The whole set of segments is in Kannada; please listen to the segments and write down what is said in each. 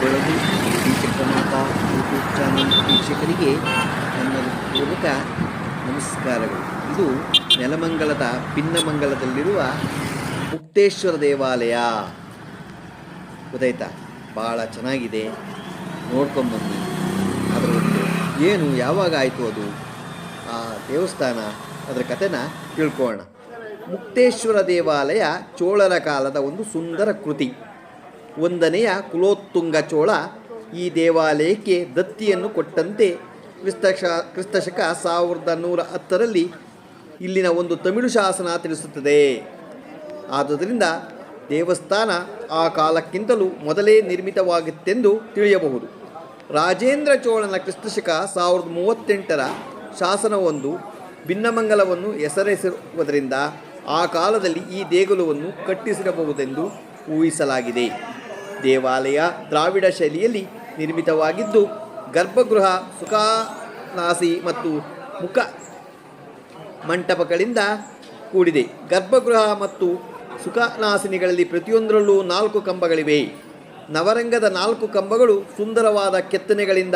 ಬೆಳಗು ಶ್ರೀ ಚಕ್ರಮಾತಾ ಯೂಟ್ಯೂಬ್ ಚಾನಲ್ ವೀಕ್ಷಕರಿಗೆ ನನ್ನ ಪೂರ್ವಕ ನಮಸ್ಕಾರಗಳು. ಇದು ನೆಲಮಂಗಲದ ಭಿನ್ನಮಂಗಲದಲ್ಲಿರುವ ಮುಕ್ತೇಶ್ವರ ದೇವಾಲಯ. ಗೊತ್ತಾಯ್ತಾ ಭಾಳ ಚೆನ್ನಾಗಿದೆ. ನೋಡ್ಕೊಂಬಂದು ಅದರ ಒಂದು ಏನು, ಯಾವಾಗ ಆಯಿತು ಅದು? ಆ ದೇವಸ್ಥಾನ, ಅದರ ಕಥೆನ ತಿಳ್ಕೊಳ್ಳೋಣ. ಮುಕ್ತೇಶ್ವರ ದೇವಾಲಯ ಚೋಳರ ಕಾಲದ ಒಂದು ಸುಂದರ ಕೃತಿ. ಒಂದನೆಯ ಕುಲೋತ್ತುಂಗ ಚೋಳ ಈ ದೇವಾಲಯಕ್ಕೆ ದತ್ತಿಯನ್ನು ಕೊಟ್ಟಂತೆ ಕ್ರಿಸ್ತಶ, ಕ್ರಿಸ್ತಶಕ ಸಾವಿರದ ನೂರ ಹತ್ತರಲ್ಲಿ ಇಲ್ಲಿನ ಒಂದು ತಮಿಳು ಶಾಸನ ತಿಳಿಸುತ್ತದೆ. ಆದುದರಿಂದ ದೇವಸ್ಥಾನ ಆ ಕಾಲಕ್ಕಿಂತಲೂ ಮೊದಲೇ ನಿರ್ಮಿತವಾಗಿತ್ತೆಂದು ತಿಳಿಯಬಹುದು. ರಾಜೇಂದ್ರ ಚೋಳನ ಕ್ರಿಸ್ತಶಕ ಸಾವಿರದ ಮೂವತ್ತೆಂಟರ ಶಾಸನವೊಂದು ಭಿನ್ನಮಂಗಲವನ್ನು ಹೆಸರಿಸಿರುವುದರಿಂದ ಆ ಕಾಲದಲ್ಲಿ ಈ ದೇಗುಲವನ್ನು ಕಟ್ಟಿಸಿರಬಹುದೆಂದು ಊಹಿಸಲಾಗಿದೆ. ದೇವಾಲಯ ದ್ರಾವಿಡ ಶೈಲಿಯಲ್ಲಿ ನಿರ್ಮಿತವಾಗಿದ್ದು, ಗರ್ಭಗೃಹ, ಸುಖಾನಾಸಿ ಮತ್ತು ಮುಖ ಮಂಟಪಗಳಿಂದ ಕೂಡಿದೆ. ಗರ್ಭಗೃಹ ಮತ್ತು ಸುಖನಾಸಿನಿಗಳಲ್ಲಿ ಪ್ರತಿಯೊಂದರಲ್ಲೂ ನಾಲ್ಕು ಕಂಬಗಳಿವೆ. ನವರಂಗದ ನಾಲ್ಕು ಕಂಬಗಳು ಸುಂದರವಾದ ಕೆತ್ತನೆಗಳಿಂದ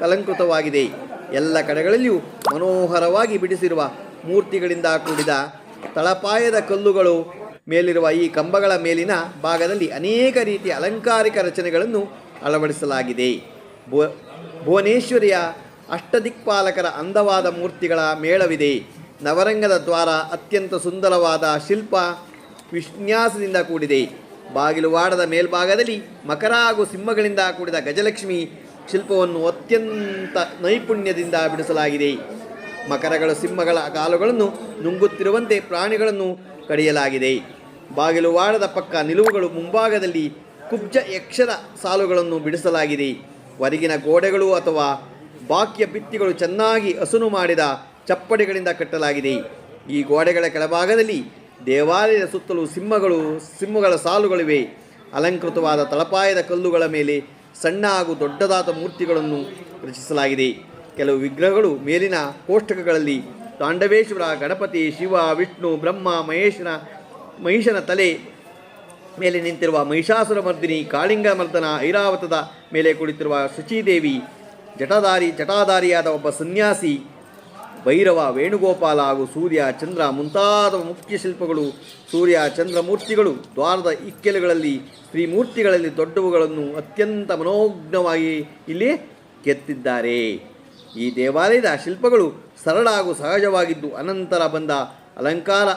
ಕಲಂಕೃತವಾಗಿದೆ ಎಲ್ಲ ಕಡೆಗಳಲ್ಲಿಯೂ ಮನೋಹರವಾಗಿ ಬಿಡಿಸಿರುವ ಮೂರ್ತಿಗಳಿಂದ ಕೂಡಿದ ತಳಪಾಯದ ಕಲ್ಲುಗಳು ಮೇಲಿರುವ ಈ ಕಂಬಗಳ ಮೇಲಿನ ಭಾಗದಲ್ಲಿ ಅನೇಕ ರೀತಿಯ ಅಲಂಕಾರಿಕ ರಚನೆಗಳನ್ನು ಅಳವಡಿಸಲಾಗಿದೆ. ಭುವ, ಭುವನೇಶ್ವರಿಯ ಅಷ್ಟದಿಕ್ಪಾಲಕರ ಅಂದವಾದ ಮೂರ್ತಿಗಳ ಮೇಳವಿದೆ. ನವರಂಗದ ದ್ವಾರ ಅತ್ಯಂತ ಸುಂದರವಾದ ಶಿಲ್ಪ ವಿನ್ಯಾಸದಿಂದ ಕೂಡಿದೆ. ಬಾಗಿಲುವಾಡದ ಮೇಲ್ಭಾಗದಲ್ಲಿ ಮಕರ ಹಾಗೂ ಸಿಂಹಗಳಿಂದ ಕೂಡಿದ ಗಜಲಕ್ಷ್ಮಿ ಶಿಲ್ಪವನ್ನು ಅತ್ಯಂತ ನೈಪುಣ್ಯದಿಂದ ಬಿಡಿಸಲಾಗಿದೆ. ಮಕರಗಳ, ಸಿಂಹಗಳ ಕಾಲುಗಳನ್ನು ನುಂಗುತ್ತಿರುವಂತೆ ಪ್ರಾಣಿಗಳನ್ನು ಕಡಿಯಲಾಗಿದೆ. ಬಾಗಿಲುವಾಡದ ಪಕ್ಕ ನಿಲುವುಗಳು ಮುಂಭಾಗದಲ್ಲಿ ಕುಬ್ಜ ಯಕ್ಷರ ಸಾಲುಗಳನ್ನು ಬಿಡಿಸಲಾಗಿದೆ. ಹೊರಗಿನ ಗೋಡೆಗಳು ಅಥವಾ ಬಾಕಿಯ ಭಿತ್ತಿಗಳು ಚೆನ್ನಾಗಿ ಹಸುನು ಮಾಡಿದ ಚಪ್ಪಡಿಗಳಿಂದ ಕಟ್ಟಲಾಗಿದೆ. ಈ ಗೋಡೆಗಳ ಕೆಳಭಾಗದಲ್ಲಿ ದೇವಾಲಯದ ಸುತ್ತಲೂ ಸಿಂಹಗಳು, ಸಿಂಹಗಳ ಸಾಲುಗಳಿವೆ. ಅಲಂಕೃತವಾದ ತಳಪಾಯದ ಕಲ್ಲುಗಳ ಮೇಲೆ ಸಣ್ಣ ಹಾಗೂ ದೊಡ್ಡದಾದ ಮೂರ್ತಿಗಳನ್ನು ರಚಿಸಲಾಗಿದೆ. ಕೆಲವು ವಿಗ್ರಹಗಳು ಮೇಲಿನ ಕೋಷ್ಟಕಗಳಲ್ಲಿ ತಾಂಡವೇಶ್ವರ ಗಣಪತಿ, ಶಿವ, ವಿಷ್ಣು, ಬ್ರಹ್ಮ, ಮಹೇಶನ ಮಹಿಷನ ತಲೆ ಮೇಲೆ ನಿಂತಿರುವ ಮಹಿಷಾಸುರ ಮರ್ದಿನಿ, ಕಾಳಿಂಗ ಮರ್ದನ, ಐರಾವತದ ಮೇಲೆ ಕುಳಿತಿರುವ ಶುಚಿದೇವಿ ಜಟಾಧಾರಿ ಜಟಾಧಾರಿಯಾದ ಒಬ್ಬ ಸನ್ಯಾಸಿ, ಭೈರವ, ವೇಣುಗೋಪಾಲ ಹಾಗೂ ಸೂರ್ಯ, ಚಂದ್ರ ಮುಂತಾದ ಮುಖ್ಯ ಶಿಲ್ಪಗಳು, ಸೂರ್ಯ, ಚಂದ್ರ ಮೂರ್ತಿಗಳು, ದ್ವಾರದ ಇಕ್ಕೆಲುಗಳಲ್ಲಿ ಶ್ರೀಮೂರ್ತಿಗಳಲ್ಲಿ ದೊಡ್ಡವುಗಳನ್ನು ಅತ್ಯಂತ ಮನೋಜ್ಞವಾಗಿ ಇಲ್ಲಿ ಕೆತ್ತಿದ್ದಾರೆ. ಈ ದೇವಾಲಯದ ಶಿಲ್ಪಗಳು ಸರಳ ಹಾಗೂ ಸಹಜವಾಗಿದ್ದು ಅನಂತರ ಬಂದ ಅಲಂಕಾರ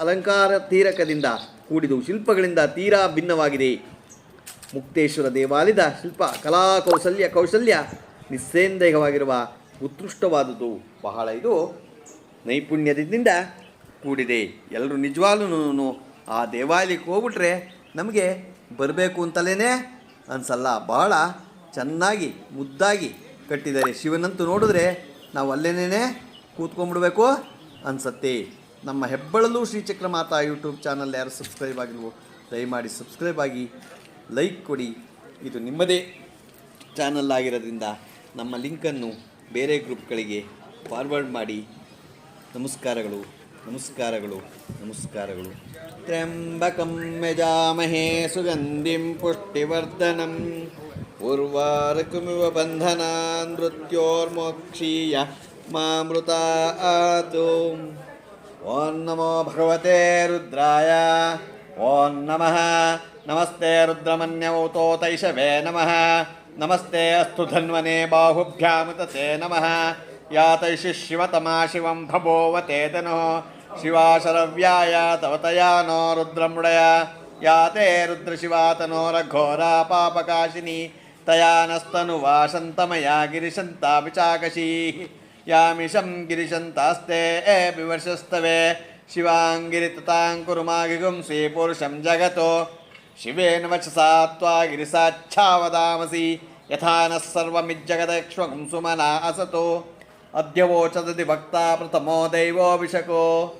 ಅಲಂಕಾರ ತೀರಕದಿಂದ ಕೂಡಿದು ಶಿಲ್ಪಗಳಿಂದ ತೀರಾ ಭಿನ್ನವಾಗಿದೆ. ಮುಕ್ತೇಶ್ವರ ದೇವಾಲಯದ ಶಿಲ್ಪ ಕಲಾ ಕೌಶಲ್ಯ ಕೌಶಲ್ಯ ನಿಸ್ಸಂದೇಹವಾಗಿರುವ ಉತ್ಕೃಷ್ಟವಾದುದು ಬಹಳ ಇದು ನೈಪುಣ್ಯದಿಂದ ಕೂಡಿದೆ. ಎಲ್ಲರೂ ನಿಜವಾಗ್ಲೂ ಆ ದೇವಾಲಯಕ್ಕೆ ಹೋಗ್ಬಿಟ್ರೆ ನಮಗೆ ಬರಬೇಕು ಅಂತಲೇ ಅನ್ಸಲ್ಲ. ಬಹಳ ಚೆನ್ನಾಗಿ ಮುದ್ದಾಗಿ ಕಟ್ಟಿದ್ದಾರೆ. ಶಿವನಂತೂ ನೋಡಿದ್ರೆ ನಾವು ಅಲ್ಲೇನೇ ಕೂತ್ಕೊಂಡ್ಬಿಡ್ಬೇಕು ಅನ್ಸತ್ತೆ. ನಮ್ಮ ಹೆಬ್ಬಳಲು ಶ್ರೀಚಕ್ರ ಮಾತಾ ಯೂಟ್ಯೂಬ್ ಚಾನಲ್ ಯಾರು ಸಬ್ಸ್ಕ್ರೈಬ್ ಆಗಿಲ್ವೋ, ದಯಮಾಡಿ ಸಬ್ಸ್ಕ್ರೈಬ್ ಆಗಿ ಲೈಕ್ ಕೊಡಿ. ಇದು ನಿಮ್ಮದೇ ಚಾನಲ್ ಆಗಿರೋದ್ರಿಂದ ನಮ್ಮ ಲಿಂಕನ್ನು ಬೇರೆ ಗ್ರೂಪ್ಗಳಿಗೆ ಫಾರ್ವರ್ಡ್ ಮಾಡಿ. ನಮಸ್ಕಾರಗಳು ನಮಸ್ಕಾರಗಳು ನಮಸ್ಕಾರಗಳು. ತ್ರ್ಯಂಬಕಂ ಯಜಾಮಹೇ ಸುಗಂಧಿಂ ಪುಷ್ಟಿವರ್ಧನಂ. ಉರ್ವಾರಕಮಿವ ಬಂಧನಾ ನೃತ್ಯೋರ್ಮೋಕ್ಷೀಯ ಮಾಮೃತ ಆತು ॐ नमो भगवते रुद्राय। ॐ नमः। नमस्ते रुद्रमन्यवतोतैशवे नमः। नमस्ते अस्तु धन्वने बाहुभ्यामुतते नमः। यातैषि शिवतमा शिवं भभोवते तनुः। शिवाशरव्याय तवतया नो रुद्रमृडय। या ते रुद्रशिवातनो रघोरापापकाशिनि तया नस्तनु वा शन्तमया गिरिशन्तापि चाकशीः యామిషం గిరిశంతాస్తే వివర్షస్తవే శివాంగిరితతాంకురుమాగిగుంసి పురుషం జగతో శివేన వచసా త్వా గిరిసాచ్ఛావదామసి యథానః సర్వమిజ్జగదక్ష్మగుంసుమనా అసతో అద్యవోచదతి భక్త ప్రథమో దైవోభిషకో